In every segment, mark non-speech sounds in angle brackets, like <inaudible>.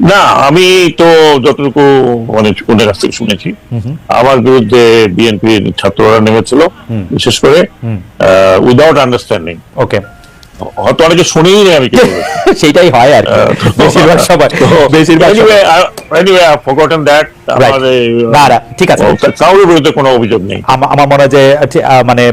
না আমি তো যতটুকু মানে ওদের কাছ থেকে শুনেছি আমার বিরুদ্ধে বিএনপির ছাত্ররা নেমেছিল বিশেষ করে উইদাউট আন্ডারস্ট্যান্ডিং ওকে হয়তো অনেকে শুনেই নেই আমি বলব। <laughs> হয় আর। বেশিরভাগ সময় বেশিরভাগ. Right. আমার না, না, ঠিক আছে। বিরুদ্ধে কোনো অভিযোগ নেই আমার মনে হয় যে মানে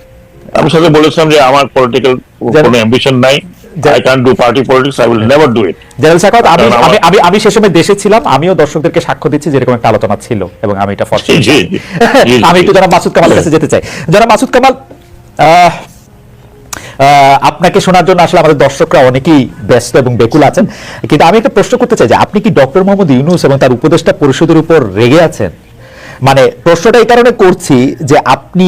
আমি সাথে বলেছিলাম যে আমার পলিটিক্যাল কোনো অ্যাম্বিশন নাই। I can do party politics I will never do it general Sakat আমি কারণ আমি আমি আমি সে সময় দেশে ছিলাম আমিও দর্শকদেরকে সাক্ষ্য দিচ্ছি যেরকম একটা আলোচনা ছিল এবং আমি এটা। আমি একটু যারা মাসুদ কামাল কাছে যেতে চাই। যারা মাসুদ কামাল আপনাকে শোনার জন্য আসলে আমাদের দর্শকরা অনেকেই ব্যস্ত এবং বেকুল আছেন। কিন্তু আমি একটা প্রশ্ন করতে চাই যে আপনি কি ডক্টর মোহাম্মদ ইউনুস এবং তার উপদেষ্টা পরিষদের উপর রেগে আছেন? মানে প্রশ্নটা এই কারণে করছি যে আপনি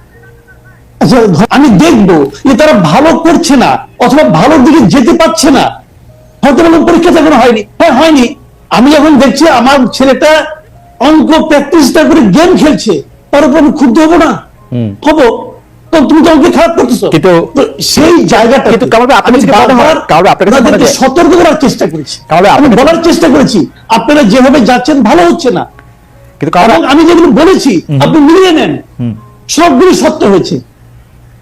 আমি দেখব যে তারা ভালো করছে না অথবা ভালো দিকে যেতে পারছে না। হয়তো পরীক্ষা এখনও হয়নি। হ্যাঁ হয়নি। আমি যখন দেখছি আমার ছেলেটা অঙ্ক প্র্যাকটিসটা করে গেম খেলছে তার উপর আমি ক্ষুব্ধ হব না? হব? তুমি তো অঙ্কে খারাপ করতেছো। কিন্তু- সেই জায়গাটা কিন্তু সতর্ক করার চেষ্টা করেছি। আমি বলার চেষ্টা করেছি আপনারা যেভাবে যাচ্ছেন ভালো হচ্ছে না। কিন্তু কারণ আমি যেগুলো বলেছি আপনি মিলিয়ে নেন। সবগুলি সত্য হয়েছে।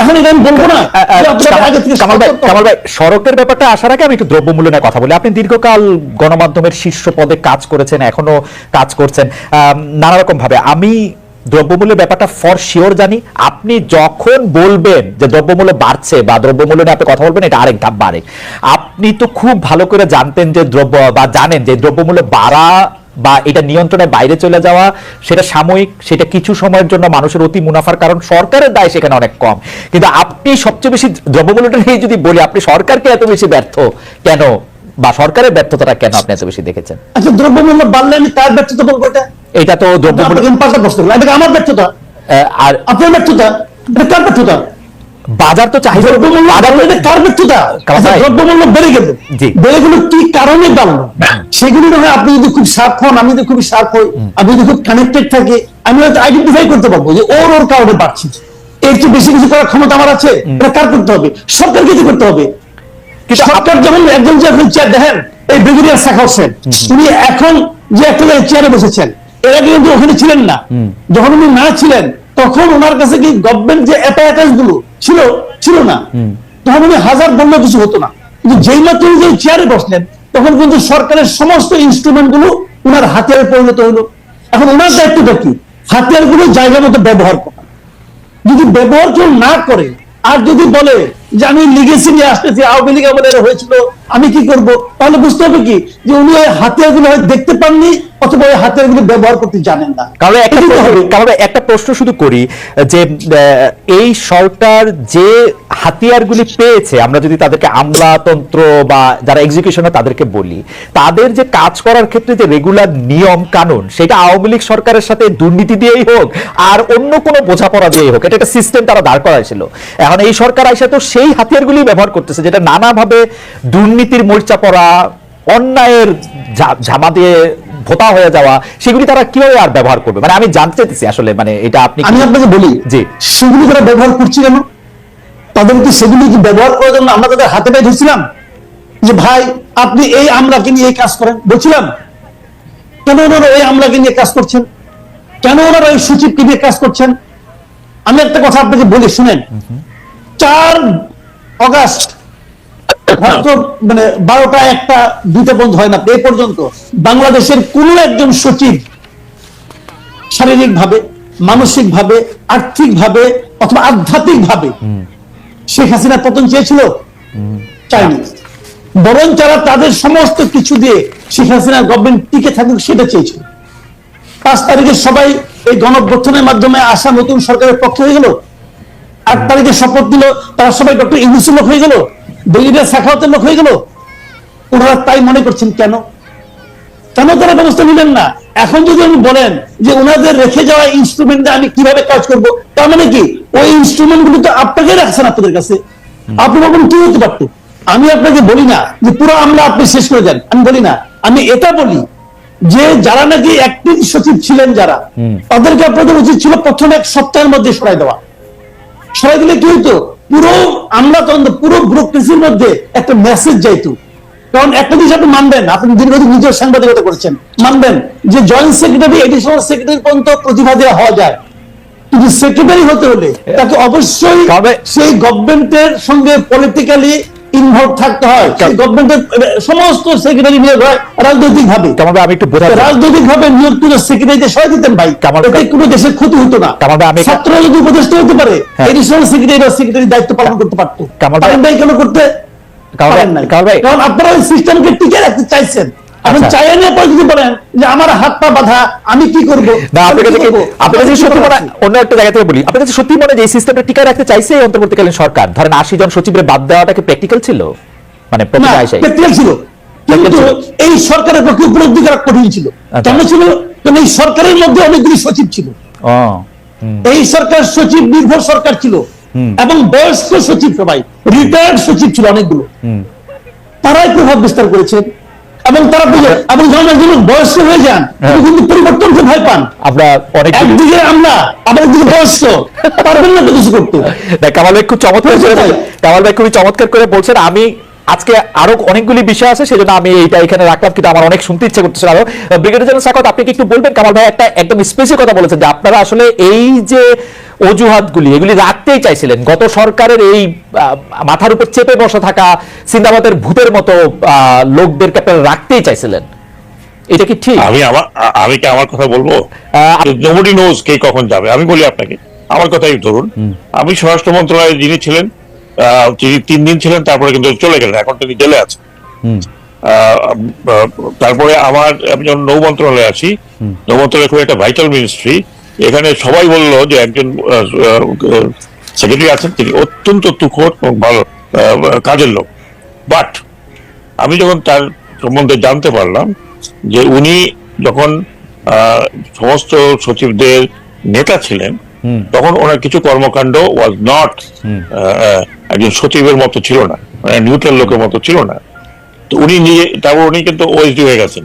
এখন এটা আমি বলব না। যে আপনারা আগে থেকে কামাল ভাই কামাল ভাই সড়কের ব্যাপারটা আসার আগে আমি একটু দ্রব্যমূল্য নিয়ে কথা বলি। আপনি দীর্ঘকাল গণমাধ্যমের শীর্ষ পদে কাজ করেছেন এখনও কাজ করছেন। আম, নানা রকম ভাবে। আমি দ্রব্যমূল্যের ব্যাপারটা ফর শিওর জানি। আপনি যখন বলবেন যে দ্রব্যমূল্য বাড়ছে বা দ্রব্যমূল্য নিয়ে আপনি কথা বলবেন এটা আরেক ধাপ বাড়ে। আপনি তো খুব ভালো করে জানতেন যে দ্রব্য বা জানেন যে দ্রব্যমূল্য বাড়া বা এটা নিয়ন্ত্রণের বাইরে চলে যাওয়া সেটা সাময়িক সেটা কিছু সময়ের জন্য মানুষের অতি মুনাফার কারণ সরকারের দায় সেখানে অনেক কম। কিন্তু আপনি সবচেয়ে বেশি দ্রব্যমূল্যটা নিয়ে যদি বলি আপনি সরকারকে এত বেশি ব্যর্থ কেন? বা সরকারের ব্যর্থতাটা কেন আপনি এত বেশি দেখেছেন? আচ্ছা দ্রব্যমূল্য বাড়লে আমি কার ব্যর্থতা বলব এটা? এটা তো দ্রব্যমূল্য এটা কি আমার ব্যর্থতা? আর আপনার ব্যর্থতা? এটা কার ব্যর্থতা? বাজার তো চাহিদা দ্রব্যমূল্য বাজার বাড়লে এটা কার ব্যর্থতা কারণ ভাই- দ্রব্যমূল্য বেড়ে গেল। বেড়ে গেল কি কারণে বাড়লো সেগুলি না হয় আপনি যদি খুব শার্প হন আমি যদি খুব শার্প হই আমি যদি খুব কানেক্টেড থাকি আমি হয়তো আইডেন্টিফাই করতে পারব যে ওর ওর কারণে বাড়ছে। এর চেয়ে বেশি কিছু করার ক্ষমতা আমার আছে? এটা কার করতে হবে? সরকারকে করতে হবে। সরকার যেমন একজন যে আপনি চেয়ার দেখেন এই ব্রিগেডিয়ার শাখা হোসেন উনি এখন যে একটা চেয়ারে বসেছেন এর আগে কিন্তু ওখানে ছিলেন না। যখন উনি না ছিলেন তখন ওনার কাছে কি গভর্নমেন্ট যে অ্যাপারেটাসগুলো ছিল ছিল না তখন উনি হাজার বললে কিছু হতো না। কিন্তু যেই মাত্র উনি যে চেয়ারে বসলেন তখন কিন্তু সরকারের সমস্ত ইনস্ট্রুমেন্টগুলো ওনার হাতিয়ারে পরিণত হলো। এখন ওনার দায়িত্বটা কি? হাতিয়ারগুলো জায়গা মতো ব্যবহার করা। যদি ব্যবহার কেউ না করে আর যদি বলে যে আমি লিগেসি নিয়ে আসতেছি আওয়ামী লীগ আমাদের হয়েছিল আমি কি করব? তাহলে বুঝতে হবে কি যে উনি ওই হাতিয়ারগুলো দেখতে পাননি অথবা ওই হাতিয়ারগুলো ব্যবহার করতে জানেন না। কারণ একটা কারও কারণ একটা প্রশ্ন শুধু করি যে এই সরকার যে হাতিয়ারগুলি পেয়েছে আমরা যদি তাদেরকে আমলাতন্ত্র বা যারা এক্সিকিউশনে তাদেরকে বলি তাদের যে কাজ করার ক্ষেত্রে যে রেগুলার নিয়ম কানুন সেটা আওয়ামী লীগ সরকারের সাথে দুর্নীতি দিয়েই হোক আর অন্য কোনো বোঝাপড়া দিয়েই হোক এটা একটা সিস্টেম তারা দাঁড় করাইছিল। এখন এই সরকার আইসা তো সেই হাতিয়ারগুলি ব্যবহার করতেছে যেটা নানাভাবে দুর্নীতির মরিচা পড়া অন্যায়ের ঝামা দিয়ে ভোতা হয়ে যাওয়া সেগুলি তারা কীভাবে আর ব্যবহার করবে? মানে আমি জানতে চাইতেছি আসলে মানে এটা আপনি আমি আপনাকে বলি যে সেগুলি তারা ব্যবহার করছি কেন? তাদের কি সেগুলি কি ব্যবহার করার জন্য আমরা তাদের হাতে পায়ে ধরছিলাম? যে ভাই, আপনি এই আমলাকে নিয়ে এই কাজ করেন, বলছিলাম। কেন ওনারা এই আমলাকে নিয়ে কাজ করছেন? কেন ওনারা ওই সচিবকে নিয়ে কাজ করছেন? আমি একটা কথা আপনাকে বলি, শুনেন। চার অগাস্ট মানে বারোটা, একটা, দুইটা বন্ধ হয় না, এ পর্যন্ত বাংলাদেশের কোন একজন সচিব শারীরিক ভাবে মানসিক ভাবে আর্থিক ভাবে অথবা আধ্যাত্মিক ভাবে শেখ হাসিনা পতন চেয়েছিল? চায়নি। বরং যারা তাদের সমস্ত কিছু দিয়ে শেখ হাসিনা গভর্নমেন্ট টিকে থাকুক সেটা চেয়েছিল। পাঁচ তারিখে সবাই এই গণঅভ্যর্থনের মাধ্যমে আসা নতুন সরকারের পক্ষে হয়ে গেল। আট তারিখে শপথ দিল, তারা সবাই ডক্টর ইউনুসের লোক হয়ে গেল। বেলিডার শাখাওয়াতের লোক হয়ে গেল। ওনারা তাই মনে করছেন কেন? কেন তারা ব্যবস্থা নিলেন না? এখন যদি আপনি বলেন যে ওনাদের রেখে যাওয়া ইনস্ট্রুমেন্ট আমি কীভাবে কাজ করব তার মানে কি? ওই ইনস্ট্রুমেন্টগুলো তো আপনাকে রাখছেন আপনাদের কাছে। আপনি বলবেন কি হতে পারতো? আমি আপনাকে বলি না যে পুরো আমলা আপনি শেষ করে যান আমি বলি না। আমি এটা বলি যে যারা নাকি অ্যাক্টিভ সচিব ছিলেন যারা তাদেরকে আপনাদের উচিত ছিল প্রথম এক সপ্তাহের মধ্যে সরাই দেওয়া। সরাই দিলে কি হইতো? পুরো আমলাতন্ত্র পুরো ব্যুরোক্রেসির মধ্যে একটা মেসেজ যাইতো। কারণ একটা জিনিস আপনি মানবেন। আপনি দীর্ঘদিন নিজের সাংবাদিকতা করেছেন। মানবেন যে জয়েন্ট সেক্রেটারি এডিশনাল সেক্রেটারি পর্যন্ত প্রতিভা দেওয়া হওয়া যায়। কিন্তু সেক্রেটারি হতে হলে তাকে অবশ্যই সেই গভর্নমেন্টের সঙ্গে পলিটিক্যালি ইনভলভ থাকতে হয়। গভর্নমেন্টের সমস্ত সেক্রেটারি নিয়োগ হয় রাজনৈতিক ভাবে আমি একটু বোঝাতে রাজনৈতিক ভাবে নিয়োগকৃত সেক্রেটারিতে সহায় দিতেন ভাই। এতে কোনো দেশের ক্ষতি হতো না। আমি- ছাত্র যদি উপদেষ্টা হতে পারে হ্যাঁ। এডিশনাল সেক্রেটারি বা সেক্রেটারি দায়িত্ব পালন করতে পারতো। কামাল ভাই- কেন করতে? কারণ আপনারা সিস্টেমকে টিকে রাখতে চাইছেন। আচ্ছা। চাইলে যদি বলেন যে আমার হাত পা বাঁধা আমি কি করব? না আপনার কাছে কি- সত্যি মনে অন্য একটা জায়গা থেকে বলি। আপনার সত্যি মনে যে এই সিস্টেমটা টিকায় রাখতে চাইছে এই অন্তর্বর্তীকালীন সরকার? ধরেন আশি জন সচিবের বাদ দেওয়াটা কি প্র্যাকটিক্যাল ছিল? মানে প্র্যাকটিক্যাল ছিল। কিন্তু এই সরকারের পক্ষে উপলব্ধি করা কঠিন ছিল। আচ্ছা। কেন ছিল? কারণ এই সরকারের মধ্যে অনেকগুলি সচিব ছিল। এই সরকার সচিব নির্ভর সরকার ছিল। এবং বয়স্ক সচিব সবাই রিটায়ার্ড সচিব ছিল অনেকগুলো। তারাই প্রভাব বিস্তার করেছেন এবং তারা বুঝে এবং যখন একজন বয়স্ক হয়ে যান কিন্তু পরিবর্তন পরিবর্তনকে ভয় পান। আমরা অনেক একদিকে আমরা আবার একদিকে বয়স্ক। পারবেন না কিছু করতে। কামাল ভাই খুব চমৎকার করে কামাল ভাই খুবই চমৎকার করে বলছেন আমি আজকে আরও অনেকগুলি বিষয় আছে সেজন্য আমি এইটা এখানে রাখলাম কিন্তু আমার অনেক শুনতে ইচ্ছে করতেছিল আরও। ব্রিগেডিয়ার জেনারেল সাকত আপনি কি একটু বলবেন? কামাল ভাই একটা একদম স্পেসিফিক কথা বলেছেন যে আপনারা আসলে এই যে অজুহাতগুলি এগুলি রাখতেই চাইছিলেন। গত সরকারের এই মাথার উপর চেপে বসে থাকা সিন্দাবাদের ভূতের মতো লোকদেরকে আপনারা রাখতেই চাইছিলেন। এটা কি ঠিক? আমি আমার আমি কি আমার কথা বলব? নোবডি নোজ কে কখন যাবে। আমি বলি আপনাকে আমার কথাই ধরুন। আমি স্বরাষ্ট্র মন্ত্রণালয়ে যিনি ছিলেন তিনি তিন দিন ছিলেন তারপরে কিন্তু চলে গেলেন এখন তিনি জেলে আছেন। তারপরে আমার আমি যখন নৌ মন্ত্রণালয়ে আসি নৌ মন্ত্রণালয় খুব একটা ভাইটাল মিনিস্ট্রি এখানে সবাই বলল যে একজন সেক্রেটারি আছেন তিনি অত্যন্ত তুখোর এবং ভালো কাজের লোক। বাট আমি যখন তার সম্বন্ধে জানতে পারলাম যে উনি যখন সমস্ত সচিবদের নেতা ছিলেন তখন ওনার কিছু কর্মকাণ্ড ওয়াজ নট একজন সচিবের মতো ছিল না মানে নিউট্রাল লোকের মতো ছিল না। তো উনি নিজে তারপর উনি কিন্তু ওএসডি হয়ে গেছেন।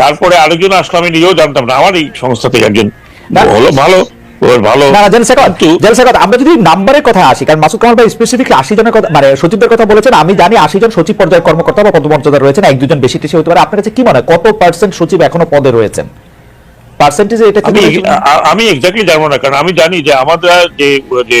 তারপরে আরেকজন আসলো আমি নিজেও জানতাম না আমার এই সংস্থা থেকে একজন হলো ভালো আমরা যদি নাম্বারের কথা আসি কারণ মাসুদ কামাল ভাই স্পেসিফিকলি আশি জনের কথা মানে সচিবদের কথা বলেছেন আমি জানি আশি জন সচিব পর্যায়ের কর্মকর্তা বা পদমর্যাদা রয়েছেন এক দুজন বেশি টেশি হতে পারে। আপনার কাছে কি মনে হয় কত পার্সেন্ট সচিব এখনও পদে রয়েছেন? পার্সেন্টেজে এটা মনে আমি এক্স্যাক্টলি জানব না কারণ আমি জানি যে আমাদের যে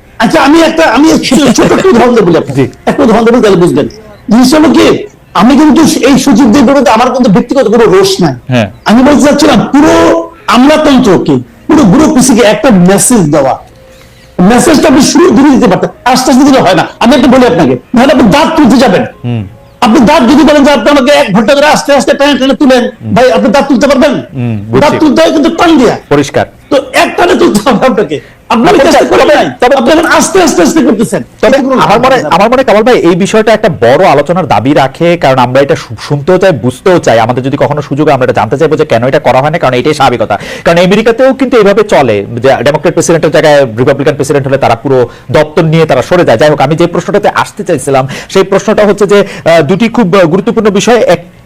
আচ্ছা আমি একটা আমি ছোট- একটা উদাহরণ দেবো আপনাকে। একটা উদাহরণ দেবো তাহলে বুঝবেন জিনিস হলো কি আমি কিন্তু এই সচিবদের বিরুদ্ধে আমার কিন্তু ব্যক্তিগত কোনো রোষ নাই। হ্যাঁ। আমি বলতে চাচ্ছিলাম পুরো আমলাতন্ত্রকে পুরো ব্যুরোক্রেসিকে একটা মেসেজ দেওয়া। মেসেজটা আপনি শুরু ধরে দিতে পারতেন আস্তে আস্তে দিলে হয় না। আমি একটা বলি আপনাকে নাহলে আপনি দাঁত তুলতে যাবেন। আপনি দাঁত যদি বলেন যে আপনি আমাকে এক ঘণ্টা ধরে আস্তে আস্তে টেনে টেনে তুলেন ভাই আপনি দাঁত তুলতে পারবেন? দাঁত তুলতে হয় কিন্তু টান দিয়া। পরিষ্কার। তো একটানে তুলতে হবে আপনাকে। এই বিষয়টা একটা বড় আলোচনার দাবি রাখে কারণ আমরা এটা শুনতেও চাই বুঝতেও চাই। আমাদের যদি কখনো সুযোগ আমরা এটা জানতে চাইব যে কেন এটা করা হয় না কারণ এটাই স্বাভাবিকতা। কারণ আমেরিকাতেও কিন্তু এইভাবে চলে যে ডেমোক্রেট প্রেসিডেন্টের জায়গায় রিপাবলিকান প্রেসিডেন্ট হলে তারা পুরো দপ্তর নিয়ে তারা সরে যায়। যাই হোক আমি যে প্রশ্নটাতে আসতে চাইছিলাম সেই প্রশ্নটা হচ্ছে যে দুটি খুব গুরুত্বপূর্ণ বিষয়।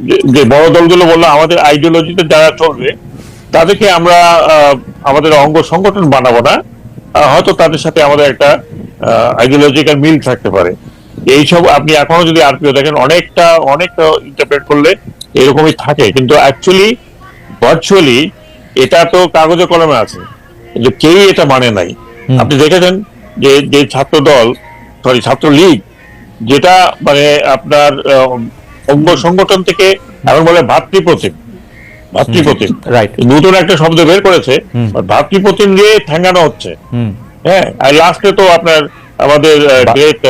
যে- বড় দলগুলো বলল আমাদের আইডিওলজিতে যারা চলবে তাদেরকে আমরা আমাদের অঙ্গ সংগঠন বানাবো না। হয়তো তাদের সাথে আমাদের একটা আইডিওলজিক্যাল মিল থাকতে পারে। এইসব আপনি এখনও যদি আরপিও দেখেন অনেকটা অনেকটা ইন্টারপ্রেট করলে এরকমই থাকে। কিন্তু অ্যাকচুয়ালি ভার্চুয়ালি এটা তো কাগজে কলমে আছে কিন্তু কেউই এটা মানে নাই। আপনি দেখেছেন যে যে ছাত্র দল সরি ছাত্র লীগ যেটা মানে আপনার অঙ্গ সংগঠন থেকে এখন বলে ভাতৃপ্রতিম। ভাতৃপ্রতিম। রাইট নতুন একটা শব্দ বের করেছে ভাতৃপ্রতিম দিয়ে ঠেঙ্গানো হচ্ছে। হ্যাঁ আর লাস্টে তো আপনার আমাদের গ্রেট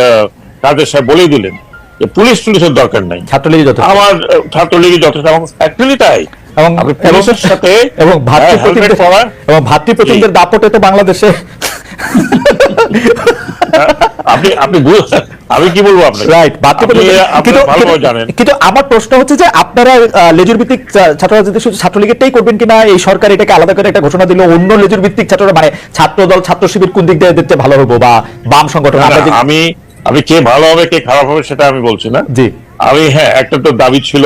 কাদের সাহেব বলেই দিলেন যে পুলিশ টুলিশের দরকার নাই। ছাত্রলীগই যথেষ্ট। আমার ছাত্রলীগের যথেষ্ট এবং অ্যাকচুয়ালি তাই। এবং পুলিশের সাথে এবং হ্যাঁ, এবং ভাতৃপ্রতিমদের দাপটে তো বাংলাদেশে <laughs> আপনি আপনি আমি কি বলব আপনাকে? রাইট জানেন। কিন্তু আমার প্রশ্ন হচ্ছে যে আপনারা লেজুর ভিত্তিক ছাত্র রাজনীতি শুধু ছাত্রলীগেরটাই করবেন কিনা? এই সরকার এটাকে আলাদা করে একটা ঘোষণা দিল অন্য লেজুর ভিত্তিক মানে ছাত্র দল ছাত্র শিবির কোন দিক দিয়ে দেখতে ভালো হব বা বাম সংগঠন? আমি আমি কে ভালো হবে কে খারাপ হবে সেটা আমি বলছি না। জি। আমি হ্যাঁ একটা তো দাবি ছিল।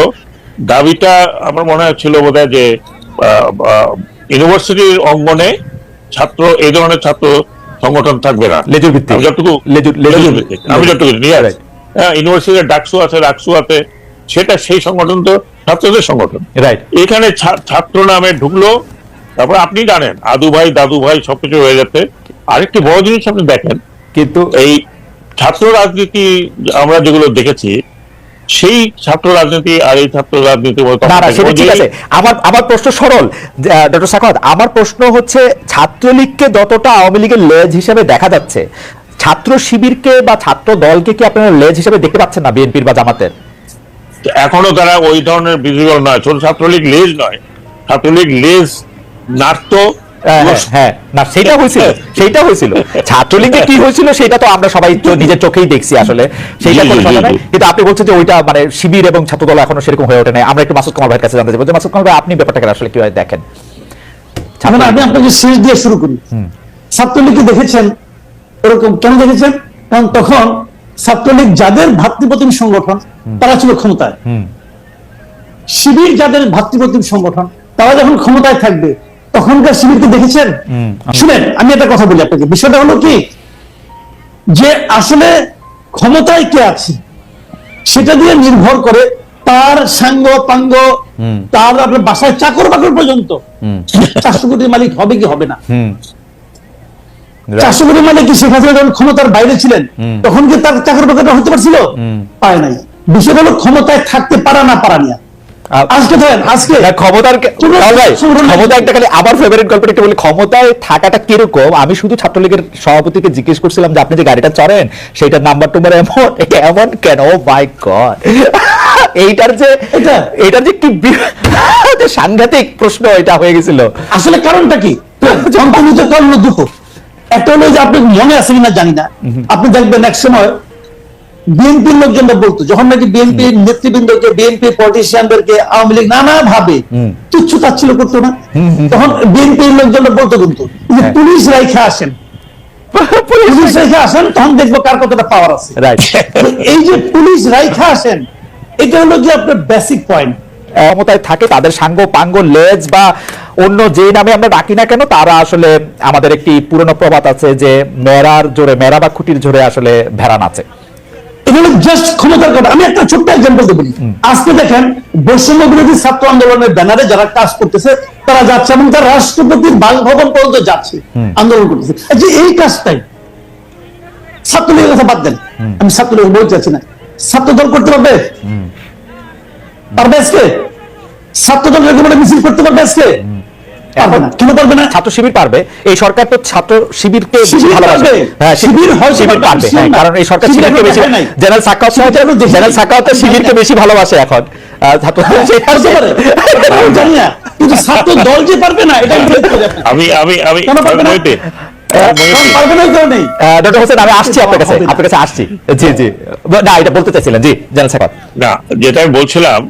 দাবিটা আমার মনে হয় ছিল বোধ যে ইউনিভার্সিটির অঙ্গনে ছাত্র এই ধরনের ছাত্র সংগঠন থাকবে না। লেজুর ভিত্তিক। যতটুকু লেজুর ভিত্তিক। আমি যতটুকু নিয়ে Right. হ্যাঁ ইউনিভার্সিটির ডাকসু আছে রাকসু আছে সেটা সেই সংগঠন তো ছাত্রদের সংগঠন। রাইট এখানে ছাত্র নামে ঢুকলো তারপর আপনি জানেন আদু ভাই দাদু ভাই সবকিছু হয়ে যাচ্ছে। আরেকটি বড় জিনিস আপনি দেখেন কিন্তু এই ছাত্র রাজনীতি আমরা যেগুলো দেখেছি সেই ছাত্র রাজনীতি আর এই ছাত্র। ঠিক আছে। আমার আমার প্রশ্ন সরল ডক্টর সাখাওয়াত আমার প্রশ্ন হচ্ছে ছাত্রলীগকে যতটা আওয়ামী লীগের লেজ হিসেবে দেখা যাচ্ছে ছাত্র শিবিরকে বা ছাত্র দলকে কি আপনারা লেজ হিসেবে দেখতে পাচ্ছেন না বিএনপির বা জামাতের? এখনও তারা ওই ধরনের ভিজিবল নয়। ছোট ছাত্রলীগ লেজ নয় ছাত্রলীগ লেজ নাড়তো হ্যাঁ, হ্যাঁ, না সেটা হয়েছিল সেটা হয়েছিল। ছাত্রলীগে কি হয়েছিল সেটা তো আমরা সবাই নিজের চোখেই দেখছি আসলে। কোনো। কিন্তু আপনি বলছেন যে ওইটা মানে শিবির এবং ছাত্রদল এখনও সেরকম হয়ে ওঠে নাই। আমরা একটু মাসুদ কামাল ভাইয়ের কাছে জানতে চাইব যে মাসুদ কামাল ভাই আপনি ব্যাপারটাকে আসলে কীভাবে দেখেন? আমি আপনাকে শেষ দিয়ে শুরু করি। ছাত্রলীগকে দেখেছেন? ওরকম কেন দেখেছেন? কারণ তখন ছাত্রলীগ যাদের ভাতৃপ্রতিম সংগঠন তারা ছিল ক্ষমতায়। শিবির যাদের ভাতৃপ্রতিম সংগঠন তারা যখন ক্ষমতায় থাকবে তখনকার শিবিরকে দেখেছেন? শুনেন আমি একটা কথা বলি আপনাকে। বিষয়টা হলো কি? যে আসলে ক্ষমতায় কে আছে? সেটা দিয়ে নির্ভর করে তার সাঙ্গ পাঙ্গ তার আপনার বাসায় চাকর বাকর পর্যন্ত। চারশো কোটির মালিক হবে কি হবে না? চারশো কোটি মালিক কি শেখ হাসিনা যখন ক্ষমতার বাইরে ছিলেন তখন কি তার চাকর বাকরটা হতে পারছিল? পায় নাই। বিষয় হলো ক্ষমতায় থাকতে পারা না পারা নিয়ে। আজকে ধরেন আজকে। ক্ষমতার কে- তোমরা কামাল ভাই, সংগ্রাম- ক্ষমতা একটা খালি আমার ফেভারিট গল্পটা একটু বলি ক্ষমতায় থাকাটা কীরকম? আমি শুধু ছাত্রলীগের সভাপতিকে জিজ্ঞেস করছিলাম যে আপনি যে গাড়িটা চড়েন সেইটার নাম্বার টুম্বার এমন এমন কেন? ও গড <laughs> এইটার যে এটা? এইটার যে কি <laughs> সাংঘাতিক প্রশ্ন এটা হয়ে গেছিল। আসলে কারণটা কি? <laughs> কারণ একটা হলো যে আপনি মনে আছে কিনা জানি না। আপনি দেখবেন এক সময় বিএনপির লোকজনরা বলতো যখন নাকি বিএনপি নেতৃবৃন্দকে বিএনপি পলিটিশিয়ানদেরকে আওয়ামী লীগ নানা ভাবে তুচ্ছ তাচ্ছিল্য করতো না। তখন বিএনপির লোকজনরা বলতো কিন্তু যে হ্যাঁ। পুলিশ রাইখা আসেন পুলিশ রাইখা আসেন তখন দেখব কার কতটা পাওয়ার আছে। এই যে পুলিশ রাইখা আসেন এটা হলো যে আপনার বেসিক পয়েন্ট ক্ষমতায় থাকে তাদের সাঙ্গ পাঙ্গ লেজ বা অন্য যে নামে আমরা ডাকি না কেন তারা আসলে আমাদের একটি পুরনো প্রবাদ আছে যে মেরার জোরে মেরা বা খুঁটির জোরে আসলে ভেড়া নাচে। এগুলো জাস্ট ক্ষমতার কথা। আমি একটা ছোট্ট এক্সাম্পল দেবো আজকে দেখেন বৈষম্য বিরোধী ছাত্র আন্দোলনের ব্যানারে যারা কাজ করতেছে তারা যাচ্ছে এবং তারা রাষ্ট্রপতির বাসভবন পর্যন্ত যাচ্ছে আন্দোলন করতেছে। আচ্ছা এই কাজটাই ছাত্রলীগের কথা বাদ দেন। আমি ছাত্রলীগ বলতে চাচ্ছি না। ছাত্র দল করতে পারবে? পারবে আজকে? ছাত্র দল রেগুলার মিছিল করতে পারবে আজকে? পারবে কেন পারবে না। ছাত্র শিবির পারবে। এই সরকার তো ছাত্র শিবিরকে বেশি শিবির ভালোবাসে হ্যাঁ শিবির হয়তো শিবির পারবে, পারবে। শিবির না। কারণ এই সরকার শিবিরকে বেশি জেনারেল সাকাওয়াত সাহেব শিবির এখনও দেখে জেনারেল সাকাওয়াত শিবিরকে বেশি ভালোবাসে এখন। ছাত্র <laughs> আমি জানি না। কিন্তু ছাত্র দল যে পারবে না এটা আমি বলতে পারি। না। আমি আমি আমি কেন পারবে না? মহিতে, কারণ মহিতে, পারবে না এই কারণেই? ডক্টর হোসেন আমি আসছি আপনার কাছে। আপনার কাছে আসছি। জি জি। না এটা বলতে চাইছিলেন জি জেনারেল সাকাওয়াত। না যেটা আমি বলছিলাম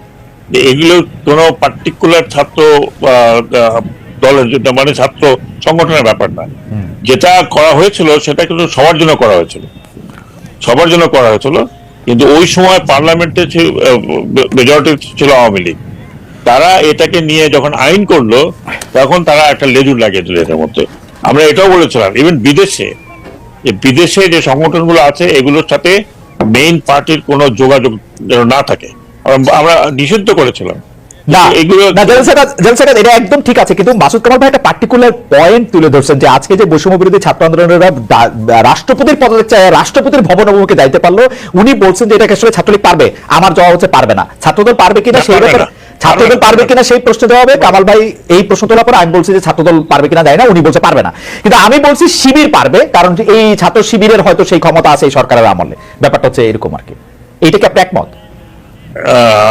যে এগুলো কোনো পার্টিকুলার ছাত্র দলের জন্য মানে ছাত্র সংগঠনের ব্যাপার না। যেটা করা হয়েছিল সেটা কিন্তু সবার জন্য করা হয়েছিল। সবার জন্য করা হয়েছিল, কিন্তু ওই সময় পার্লামেন্টে মেজরিটি ছিল আওয়ামী লীগ। তারা এটাকে নিয়ে যখন আইন করল, তখন তারা একটা লেজুর লাগিয়ে দিল এটার মধ্যে। আমরা এটাও বলেছিলাম ইভেন বিদেশে, যে বিদেশে যে সংগঠনগুলো আছে, এগুলোর সাথে মেইন পার্টির কোনো যোগাযোগ যেন না থাকে। আমরা নিষিদ্ধ করেছিলাম। না না জেনারেল সাকাত জেনারেল সাকাত এটা একদম ঠিক আছে কিন্তু মাসুদ কামাল ভাই একটা পার্টিকুলার পয়েন্ট তুলে ধরছেন যে আজকে যে বৈষম্য বিরোধী ছাত্র আন্দোলনেরা দা- দা- রাষ্ট্রপতির পদে চায় রাষ্ট্রপতির ভবন অভিমুখে যাইতে পারল উনি বলছেন যে এটাকে আসলে ছাত্রলীগ পারবে? আমার জবাব হচ্ছে পারবে না। ছাত্রদল পারবে কিনা সেই ব্যাপারে ছাত্রদল পারবে কিনা সেই প্রশ্ন দেওয়া হবে কামাল ভাই এই প্রশ্ন তোলার পর আমি বলছি যে ছাত্রদল পারবে কিনা যায় না উনি বলছে পারবে না। কিন্তু আমি বলছি শিবির পারবে কারণ এই ছাত্র শিবিরের হয়তো সেই ক্ষমতা আছে এই সরকারের আমলে। ব্যাপারটা হচ্ছে এরকম আর কি। এইটা কি আপনি একমত?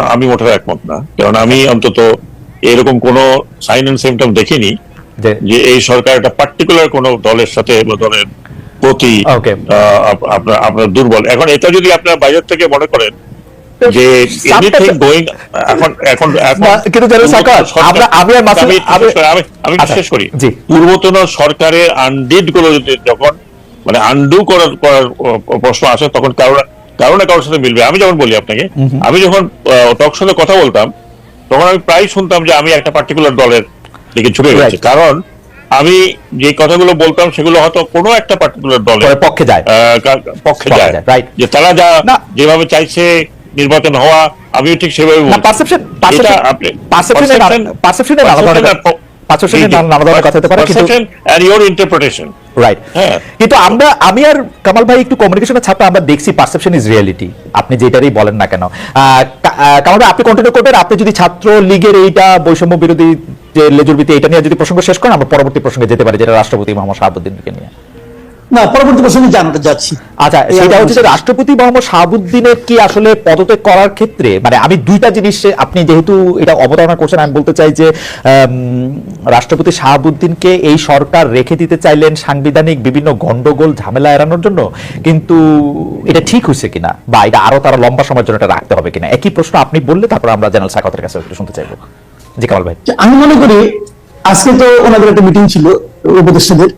আমি মোটেও একমত না। কারণ আমি অন্তত এরকম কোনো সাইন এন্ড সিমটম দেখিনি যে এই সরকার একটা পার্টিকুলার কোন দলের সাথে বা দলের প্রতি আপনার আপনার দুর্বল। এখন এটা যদি আপনার বাইরের থেকে মনে করেন যে এনিথিং গোয়িং এখন এখন এখন কিন্তু জেনারেল সাকাত, সরকার- আমরা- আমি আমি আচ্ছা, করি। পূর্বতন সরকারের আনডিডগুলো যদি যখন মানে আন্ডু করার করার প্রশ্ন আসে তখন কারও না- কারও না কারোর সাথে মিলবে। আমি যেমন বলি আপনাকে আমি যখন টক সাথে কথা বলতাম তখন আমি প্রায় শুনতাম যে আমি একটা পার্টিকুলার দলের দিকে ঝুঁকে গেছি। কারণ আমি যে কথাগুলো বলতাম সেগুলো হয়তো কোনো একটা পার্টিকুলার দলের পক্ষে যায়। পক্ষে যায়. যে তারা যা যেভাবে চাইছে নির্বাচন হওয়া আমিও ঠিক সেভাবে। পারসেপশন পারসেপশনে পারসেপশনে নানা ধরনের perception আর- পারসেপশনে জি, জি। নানা ধরনের কথা হতে পারে কিন্তু Perception and your রাইট হ্যাঁ। কিন্তু আমরা আমি আর কামাল ভাই একটু কমিউনিকেশনের ছাত্র আমরা দেখছি পারসেপশন ইজ রিয়েলিটি আপনি যেটারই বলেন না কেন। আহ, কামাল ভাই আপনি কন্টিনিউ করবেন আপনি যদি ছাত্র লীগের এইটা বৈষম্য বিরোধী যে লেজুর এটা নিয়ে যদি প্রসঙ্গ শেষ করেন আমরা পরবর্তী প্রসঙ্গে যেতে পারি যেটা রাষ্ট্রপতি মোহাম্মদ শাহাবুদ্দিনকে নিয়ে। না পরবর্তী প্রসঙ্গে জানাতে যাচ্ছি। আচ্ছা সেটা হচ্ছে যে রাষ্ট্রপতি মোহাম্মদ শাহাবুদ্দিনের কি আসলে পদত্যাগ করার ক্ষেত্রে মানে আমি দুইটা জিনিস আপনি যেহেতু এটা অবতারণা করছেন আমি বলতে চাই যে রাষ্ট্রপতি শাহাবুদ্দিনকে এই সরকার রেখে দিতে চাইলেন সাংবিধানিক বিভিন্ন গন্ডগোল ঝামেলা এড়ানোর জন্য কিন্তু এটা ঠিক হয়েছে কিনা? বা এটা আরও তারা লম্বা সময়ের জন্য এটা রাখতে হবে কিনা? একই প্রশ্ন আপনি বললে তারপর আমরা জেনারেল সাকাতের কাছে শুনতে চাইব। জি কামাল ভাই। আমি মনে করি আজকে তো ওনাদের একটা মিটিং ছিল উপদেষ্টাদের।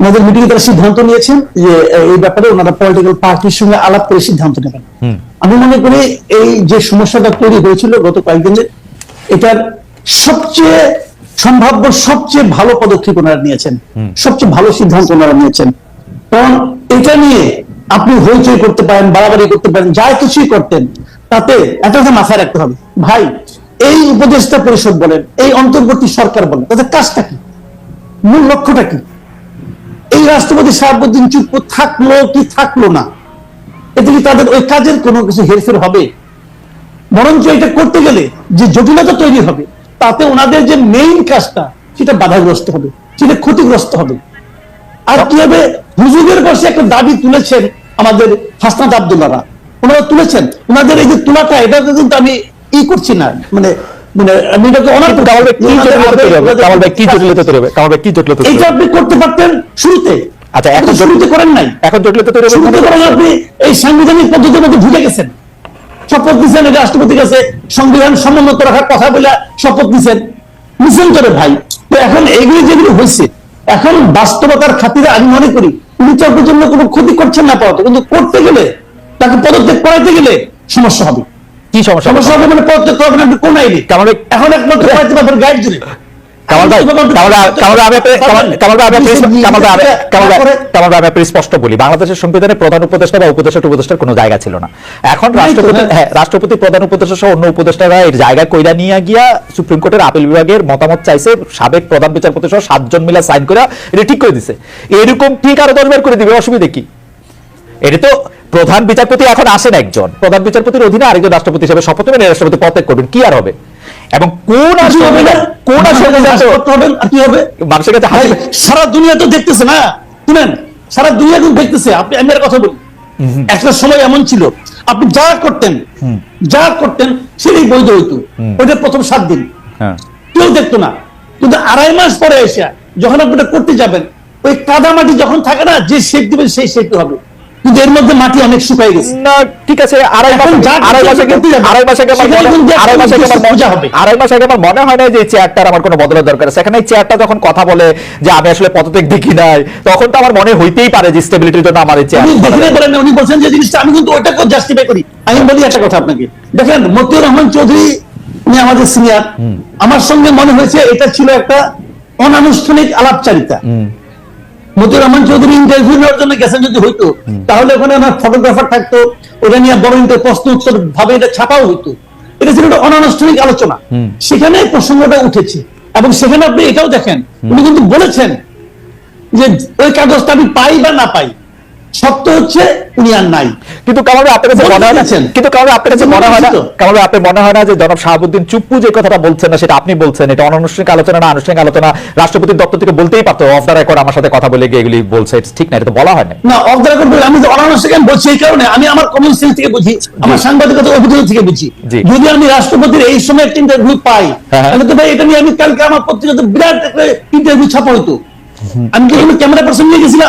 ওনাদের মিটিং তারা সিদ্ধান্ত নিয়েছেন যে এই ব্যাপারে ওনারা পলিটিক্যাল পার্টির সঙ্গে আলাপ করে সিদ্ধান্ত নেবেন। আমি মনে করি এই যে সমস্যাটা তৈরি হয়েছিল গত কয়েকদিনের এটার সবচেয়ে সম্ভাব্য সবচেয়ে ভালো পদক্ষেপ ওনারা নিয়েছেন। সবচেয়ে ভালো সিদ্ধান্ত ওনারা নিয়েছেন। কারণ এটা নিয়ে আপনি হইচই করতে পারেন বাড়াবাড়ি করতে পারেন যা কিছুই করতেন তাতে একটা কথা মাথায় রাখতে হবে। ভাই এই উপদেষ্টা পরিষদ বলেন এই অন্তর্বর্তী সরকার বলেন তাদের কাজটা কি? মূল লক্ষ্যটা কি? এই রাষ্ট্রপতি শাহাবুদ্দিন চুপ থাকল কি থাকল না? এতে কি তাদের ওই কাজের কোনো কিছু হেরফের হবে? বরঞ্চ এটা করতে গেলে যে জটিলতা তৈরি হবে, তাতে ওনাদের যে মেইন কাজটা, সেটা বাধাগ্রস্ত হবে, সেটা ক্ষতিগ্রস্ত হবে। আর কি হবে হুজুরের বসে একটা দাবি তুলেছেন আমাদের হাসনাত আবদুল্লাহরা ওনারা তুলেছেন, ওনাদের এই যে তোলাটা এটা কিন্তু আমি ই করছি না মানে মানে আমি এটাকে অনার কামাল ভাই কি জটিলতা তৈরি হবে? কামাল ভাই কি জটিলতা তৈরি হবে? কামাল ভাই কি জটিলতা এইটা আপনি করতে পারতেন শুরুতে। আচ্ছা, এখন শুরুতে করেন নাই। এখন জটিলতা তৈরি হবে শুরুতে করেন আপনি এই সাংবিধানিক পদ্ধতির মধ্যে ঢুকে গেছেন। শপথ দিচ্ছেন রাষ্ট্রপতির কাছে সংবিধান সমুন্নত রাখার কথা বলে শপথ দিচ্ছেন মিশন করে ভাই। তো এখন এইগুলি যেগুলো হয়েছে এখন বাস্তবতার খাতিরে আমি মনে করি উনি জন্য কোনো ক্ষতি করছেন না পাওয়া কিন্তু করতে গেলে তাকে পদত্যাগ করাইতে গেলে সমস্যা হবে। কি সমস্যা? সমস্যা হবে মানে কোন কামাল এখন একমাত্র পারবেন গাইড স্পষ্ট বলি বাংলাদেশের সংবিধানে প্রধান উপদেষ্টা বা উপদেষ্টা উপদেষ্টার কোনো জায়গা ছিল না। এখন রাষ্ট্রপতি হ্যাঁ। হ্যাঁ রাষ্ট্রপতি প্রধান উপদেষ্টা সহ অন্য উপদেষ্টারা এর জায়গা কইরা নিয়ে গিয়া সুপ্রিম কোর্টের আপিল বিভাগের মতামত চাইছে সাবেক প্রধান বিচারপতি সহ সাতজন মিলে সাইন করে এটা ঠিক করে দিছে। এরকম ঠিক আরও দশ বার করে দিবে অসুবিধা কি? এটা তো প্রধান বিচারপতি এখন আসেন একজন। প্রধান বিচারপতির অধীনে আরেকজন রাষ্ট্রপতি হিসেবে শপথ নেবেন রাষ্ট্রপতি পদত্যাগ করবেন। কি আর হবে? এবং কোন কোন কি হবে? মানুষের কাছে হাসি সারা দুনিয়া তো দেখতেছে না। শুনেন সারা দুনিয়া কিন্তু দেখতেছে। আপনি আমি কথা বলি। একটা সময় এমন ছিল। আপনি যা করতেন যা করতেন সেটাই বৈধ হইতো। ওইটা প্রথম সাত দিন। হ্যাঁ। কেউ দেখতো না। কিন্তু আড়াই মাস পরে এসে যখন আপনি করতে যাবেন ওই কাদা মাটি যখন থাকে না যে শেপ দিবেন সেই শেপ হবে। কিন্তু এর মধ্যে মাটি অনেক শুকাই গেছে। না ঠিক আছে আড়াই মাস আড়াই মাস আড়াই মাস আড়াই মাস নির্দিষ্ট হবে। আড়াই মাস আমার মনে হয় না যে চেয়ারটার আমার কোনো বদলের দরকার আছে। চেয়ারটা যখন কথা বলে যে আমি আসলে পদত্যাগ দেখি নাই তখন তো আমার মনে হইতেই পারে যে স্টেবিলিটির জন্য আমার এই চেয়ার দেখলে বলেন না, উনি বলছেন যে জিনিসটা আমি কিন্তু ওইটাকে জাস্টিফাই করি। আমি বলি একটা কথা আপনাকে। দেখেন মতিউর রহমান চৌধুরী উনি আমাদের সিনিয়র আমার সঙ্গে মনে হয়েছে এটা ছিল একটা অনানুষ্ঠানিক আলাপচারিতা। মতিউর রহমান চৌধুরী ইন্টারভিউ নেওয়ার জন্য গেছেন যদি হইতো তাহলে ওখানে আমার ফটোগ্রাফার থাকতো ওটা নিয়ে বড় প্রশ্ন উত্তর ভাবে এটা ছাপাও হইতো। এটা ছিল একটা অনানুষ্ঠানিক আলোচনা। সেখানে প্রসঙ্গটা উঠেছে। এবং সেখানে আপনি এটাও দেখেন উনি কিন্তু বলেছেন যে ওই কাগজটা আমি পাই বা না পাই। সত্য হচ্ছে উনি আর নাই। কিন্তু আপনার কাছে মনে হয় না? কিন্তু আপনার কাছে মনে হয় না। আপনার মনে হয় না যে জনাব শাহাবুদ্দিন চুপ্পু যে কথাটা বলছেন না সেটা আপনি বলছেন? এটা অনানুষ্ঠানিক আলোচনা না আনুষ্ঠানিক আলোচনা রাষ্ট্রপতির দপ্তর থেকে বলতেই পারতো অফ দ্য রেকর্ড আমার সাথে কথা বলে গিয়ে এগুলি বলছে ঠিক না এটা তো বলা হয় না না অফ দ্য রেকর্ড আমি তো অনানুষ্ঠানিক আমি বলছি এই কারণে আমি আমার কমন সেন্স থেকে বুঝি আমার সাংবাদিকতা অভিজ্ঞতা থেকে বুঝি। যদি আমি রাষ্ট্রপতির এই সময় একটা ইন্টারভিউ পাই হ্যাঁ। তাহলে তো ভাই এটা নিয়ে আমি কালকে আমার পত্রিকাতে বিরাট একটা ইন্টারভিউ ছাপা হইতো। আমি কি ক্যামেরা পার্সন নিয়ে গেছিলাম?